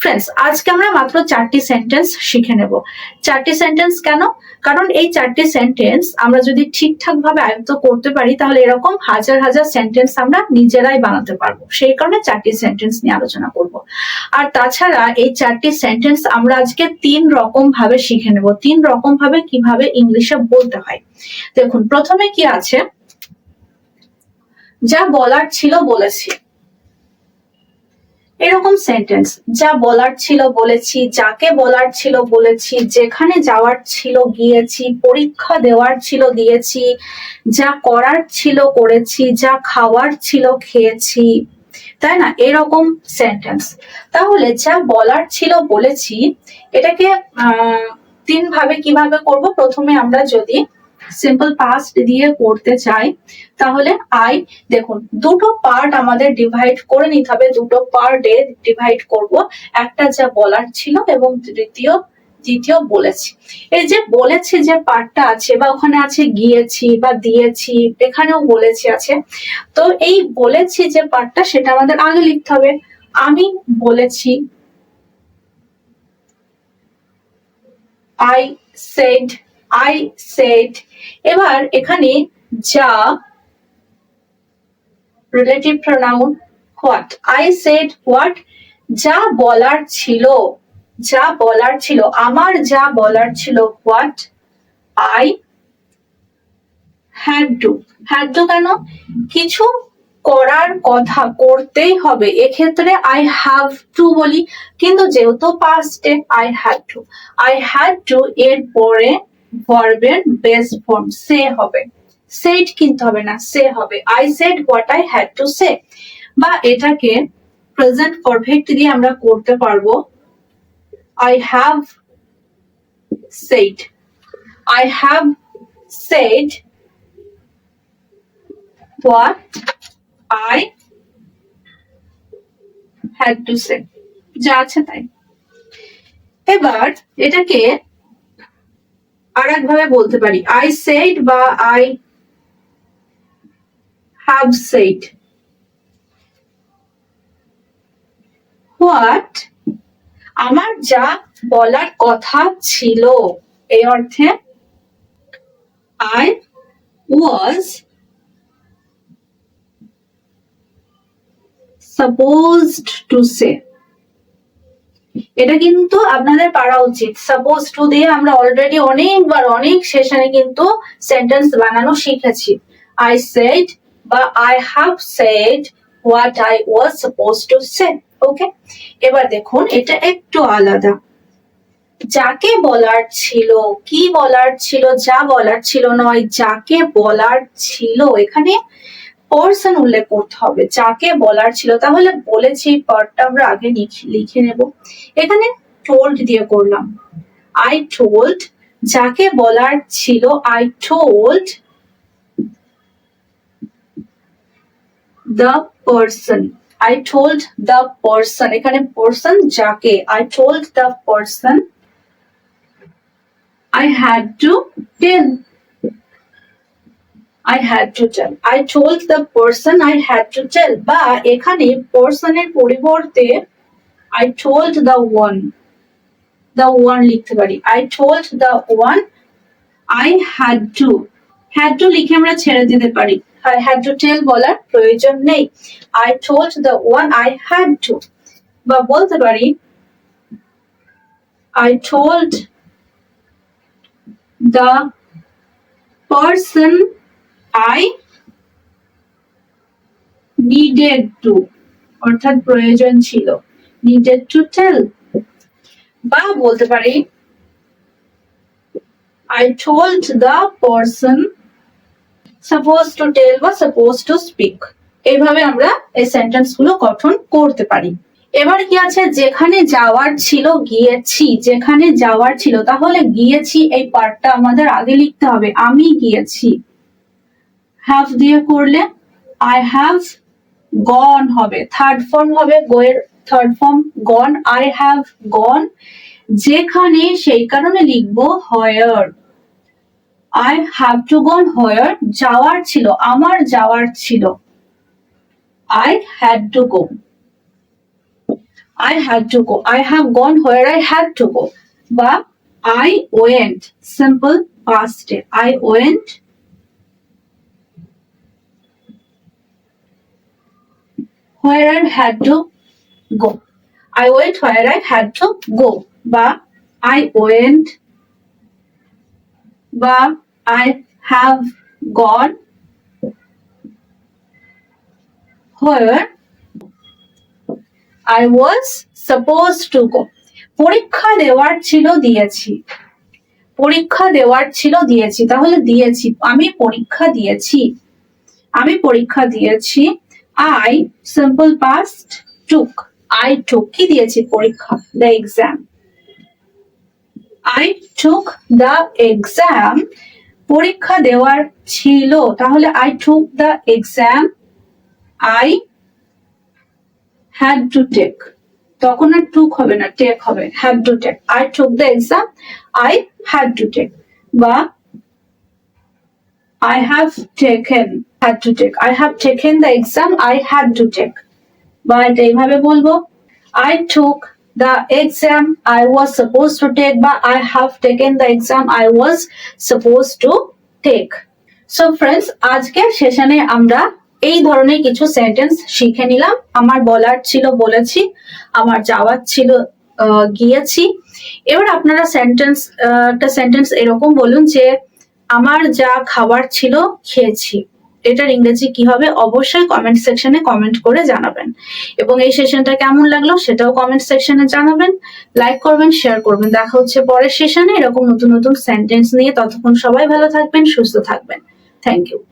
Friends আজকে আমরা মাত্র চারটি সেন্টেন্স শিখে নেব। চারটি সেন্টেন্স কেন? কারণ এই চারটি সেন্টেন্স আমরা যদি ঠিকঠাক ভাবে আয়ত্ত করতে পারি, তাহলে এরকম হাজার হাজার সেন্টেন্স আমরা নিজেরাই বানাতে পারব। সেই কারণে চারটি সেন্টেন্স নিয়ে আলোচনা করব। আর তাছাড়া এই চারটি সেন্টেন্স আমরা আজকে তিন রকম ভাবে শিখে নেব। তিন রকম ভাবে কীভাবে ইংলিশে বলতে হয়। দেখুন, প্রথমে কি আছে? যা বলার ছিল বলেছি। এরকম সেন্টেন্স যা বলার ছিল বলেছি, যাকে বলার ছিল বলেছি, যেখানে যাওয়ার ছিল গিয়েছি, পরীক্ষা দেওয়ার ছিল দিয়েছি, যা করার ছিল করেছি, যা খাওয়ার ছিল খেয়েছি। তাই না? এরকম সেন্টেন্স তাহলে যা বলার ছিল বলেছি, এটাকে তিন ভাবে কীভাবে করব? প্রথমে আমরা যদি সিম্পল পাস্ট দিয়ে করতে চাই, তাহলে আই দেখুন, দুটো পার্ট আমাদের ডিভাইড করে নিতে হবে, দুটো পার্টে ডিভাইড করব। একটা যা বলার ছিল এবং তৃতীয় দ্বিতীয় বলেছি। এই যে বলেছি যে পার্টটা আছে বা ওখানে আছে গিয়েছি বা দিয়েছি, এখানেও বলেছি আছে, তো এই বলেছি যে পার্টটা সেটা আমাদের আগে লিখতে হবে। আমি বলেছি আই সেড আই সেড এবার এখানে যা relative pronoun what I said what যা বলার ছিল, যা বলার ছিল, আমার যা বলার ছিল what I had to had to কেন? কিছু করার কথা করতেই হবে। এক্ষেত্রে আই হ্যাভ টু বলি, কিন্তু যেহেতু পাস্টে I had to I had to এর পরে ভার্বের বেস ফর্ম সে হবে সেড কিন্তু হবে না সে হবে I said what I had to say বা এটাকে প্রেজেন্ট পারফেক্ট দিয়ে আমরা করতে পারব I have said I have said what I had to say. যা আছে তাই। এবার এটাকে আর ভাবে বলতে পারি। আই সেড বা আই হ্যাভ সেড হোয়াট আমার যা বলার কথা ছিল, এই অর্থে I was supposed to say এটা কিন্তু আপনাদের পারা উচিত। সাপোজ টু দিয়ে আমরা অলরেডি অনেকবার, অনেক সেশনে কিন্তু সেন্টেন্স বানানো শিখেছি। আই সেড বা I have said what I was suppose to say okay এবার দেখুন, এটা একটু আলাদা। যাকে বলার ছিল, কি বলার ছিল, যা বলার ছিল নয়, যাকে বলার ছিল, এখানে পার্সন উল্লেখ করতে হবে। যাকে বলার ছিল, তাহলে বলেছি পার্টটা আমরা আগে লিখে নেব। এখানে টোল্ড দিয়ে করলাম। আই টোল্ড যাকে বলার ছিল I told the person I told the person এখানে পার্সন যাকে I told the person I had to tell. I had to tell. I told the person I had to tell. বা এখানে এর পরিবর্তে I told the one. The one লিখতে পারি. I told the one I had to. Had to লিখে আমরা ছেড়ে দিতে পারি. I had to tell বলার প্রয়োজন নেই. I told the one I had to. বা বলতে পারি I told the person I needed to, অর্থাৎ প্রয়োজন ছিল। Needed to tell বা বলতে পারি, I told the person supposed to tell বা supposed to speak এইভাবে আমরা এই সেন্টেন্সগুলো গঠন করতে পারি। এবার কি আছে? যেখানে যাওয়ার ছিল, গিয়েছি। যেখানে যাওয়ার ছিল, তাহলে গিয়েছি, এই পার্টটা আমাদের আগে লিখতে হবে। আমি গিয়েছি। হ্যাভ দিয়ে করলে আই হ্যাভ গন হবে থার্ড ফর্ম হবে গোয়ের third form gone I have gone যেখানে সেই কারণে লিখব where I have to gone where যাওয়ার ছিল, আমার যাওয়ার ছিল I had to go I had to go. I have gone where I had to go. বা I went. Simple past. I went. Where I had to go. I went where I had to go. বা I went. বা I have gone. Where I was supposed to go. পরীক্ষা দেওয়ার ছিল দিয়েছি পরীক্ষা দেওয়ার ছিল দিয়েছি তাহলে দিয়েছি আমি পরীক্ষা দিয়েছি আমি পরীক্ষা দিয়েছি I simple past took I took কি দিয়েছি পরীক্ষা? The exam I took the exam পরীক্ষা দেওয়ার ছিল। তাহলে I took the exam I had to take তখন আর টুক হবে না টেক হবে। Had to take I took the exam I had to take বা I have taken. Had to take. I have taken the exam, I had to take. বা এটা এইভাবে বলব, I took the exam I was supposed to take বা I have taken the exam I was supposed to take. So friends আজকের সেশনে আমরা এই ধরনের কিছু সেন্টেন্স শিখে নিলাম। আমার বলার ছিল বলেছি, আমার যাওয়ার ছিল গিয়েছি। এবার আপনারা সেন্টেন্স একটা সেন্টেন্স এরকম বলুন যে, আমার যা খাবার ছিল খেয়েছি। এটার ইংরেজি কি হবে অবশ্যই কমেন্ট সেকশনে কমেন্ট করে জানাবেন। এবং এই সেশনটা কেমন লাগল সেটাও কমেন্ট সেকশনে জানাবেন। লাইক করবেন শেয়ার করবেন। দেখা হচ্ছে পরের সেশনে এরকম নতুন নতুন সেন্টেন্স নিয়ে ততক্ষণ সবাই ভালো থাকবেন, সুস্থ থাকবেন। Thank you